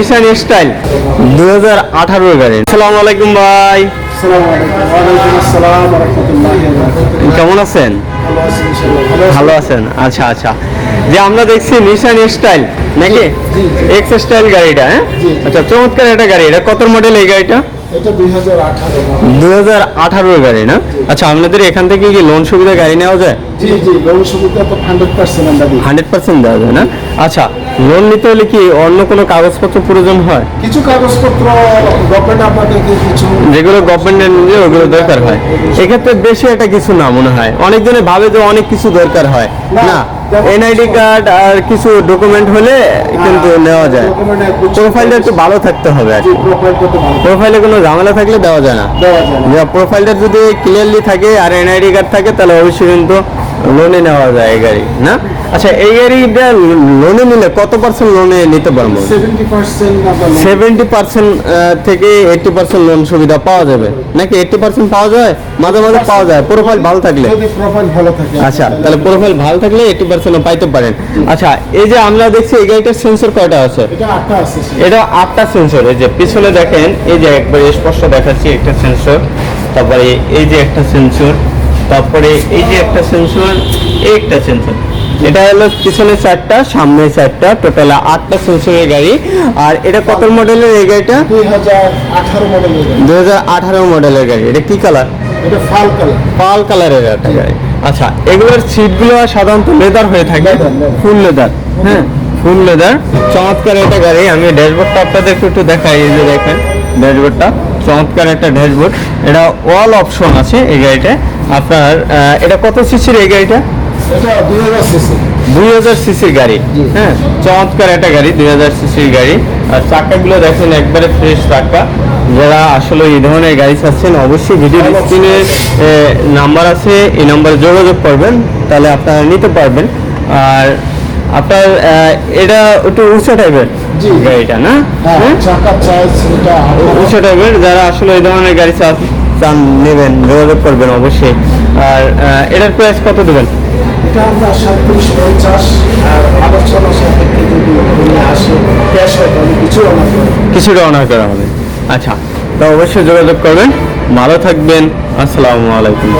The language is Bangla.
নিশান স্টাইল দুই হাজার আঠারো গাড়ি। আসসালামু আলাইকুম ভাই। কেমন আছেন? ভালো আছেন? আচ্ছা আচ্ছা। যে আমরা দেখছি নিশান স্টাইল নাকি। এক্স স্টাইল গাড়িটা হ্যাঁ? আচ্ছা চমৎকার একটা গাড়ি। এটা কত মডেল এই গাড়িটা? এটা 2018 দুই হাজার আঠারোর গাড়ি না? আচ্ছা আপনাদের এখান থেকে কি লোন সুবিধা গাড়ি নেওয়া যায়? জি জি লোন সুবিধা তো 100% আমরা দিই। হান্ড্রেড পার্সেন্ট দেওয়া যায় না? আচ্ছা লোন নিতে হলে কি অন্য কোনো কাগজপত্র প্রয়োজন হয়? কিছু কাগজপত্র গভর্নমেন্ট আপনাদেরকে কিছু যেগুলো গভর্নমেন্টের নিজে ওগুলো দরকার হয়। এক্ষেত্রে বেশি একটা কিছু না মনে হয়। অনেকজনে ভাবে যে অনেক কিছু দরকার হয়। না, এনআইডি কার্ড আর কিছু ডকুমেন্ট হলে কিন্তু নেওয়া যায়। প্রোফাইলটা একটু ভালো থাকতে হবে আর কি। প্রোফাইল কোনো ঝামেলা থাকলে দেওয়া যায় না। প্রোফাইলটা যদি ক্লিয়ারলি থাকে আর এনআইডি কার্ড থাকে তাহলে অবশ্যই কিন্তু লোনে নেওয়া যায় এই গাড়ি না? আচ্ছা এই গাড়িটা লোনে নিলে কত পার্সেন্ট লোনে নিতে পারব? 70% আমরা loan- সেভেন্টি পার্সেন্ট থেকে এইটটি পার্সেন্ট লোন সুবিধা পাওয়া যাবে। নাকি এইটটি পার্সেন্ট পাওয়া যায়? মাঝে মাঝে পাওয়া যায় প্রোফাইল ভালো থাকলে। যদি প্রোফাইল ভালো থাকে। আচ্ছা তাহলে প্রোফাইল ভালো থাকলে এইটটি পার্সেন্ট পাইতে পারেন। আচ্ছা এই যে আমরা দেখছি এই গাড়িটার সেন্সর কয়টা আছে? এটা আটটা আছে এটা আটটা সেন্সর এই যে পিছনে দেখেন এই যে একবার স্পষ্ট দেখাচ্ছি একটা সেন্সর তারপরে এই যে একটা সেন্সর তারপরে এই যে একটা সেন্সর এই একটা সেন্সর এটা হলো পিছনে চারটা সামনে চারটা টোটাল আটটা সেন্সরের গাড়ি। আর এটা কত মডেলের এই গাড়িটা? 2018 মডেলের গাড়ি। দু হাজার আঠারো মডেলের গাড়ি। এটা কি কালার এটা ফাল কালার পাল কালারের একটা গাড়ি। আচ্ছা এগুলোর সিটগুলো সাধারণত লেদার হয়ে থাকে। ফুল লেদার হ্যাঁ ফুল লেদার চমৎকার একটা গাড়ি। আমি ড্যাশবোর্ডটা আপনাদেরকে একটু দেখাই এই যে দেখেন ড্যাশবোর্ডটা চমৎকার একটা ড্যাশবোর্ড। এটা অল অপশন আছে এই গাড়িটা। আপনার এটা কত সিসির এই গাড়িটা? এটা 2000 সিসি। দুই হাজার সিসির গাড়ি। হ্যাঁ চমৎকার একটা গাড়ি দুই হাজার সিসির গাড়ি। আর চাকাগুলো দেখেন একবারে ফ্রেশ চাকা। যারা আসলে এই ধরনের গাড়ি চাচ্ছেন অবশ্যই ভিডিও স্ক্রিনে নাম্বার আছে এই নাম্বারে যোগাযোগ করবেন তাহলে আপনারা নিতে পারবেন। আর আপনার এটা একটু উঁচু টাইপের। গাড়িটা না? হ্যাঁ হ্যাঁ? উঁচু টাইপের যারা আসলে এই ধরনের গাড়ি চান নেবেন যোগাযোগ করবেন অবশ্যই। আর এটার প্রাইস কত দেবেন? এটা আমরা সাতত্রিশ পঞ্চাশ আর আলোচনা সাপেক্ষে যদি আসে ক্যাশ হয় তাহলে কিছু আমার কিছুটা অনার করা হবে আচ্ছা তো অবশ্যই যোগাযোগ করবেন। ভালো থাকবেন। আসসালামু আলাইকুম।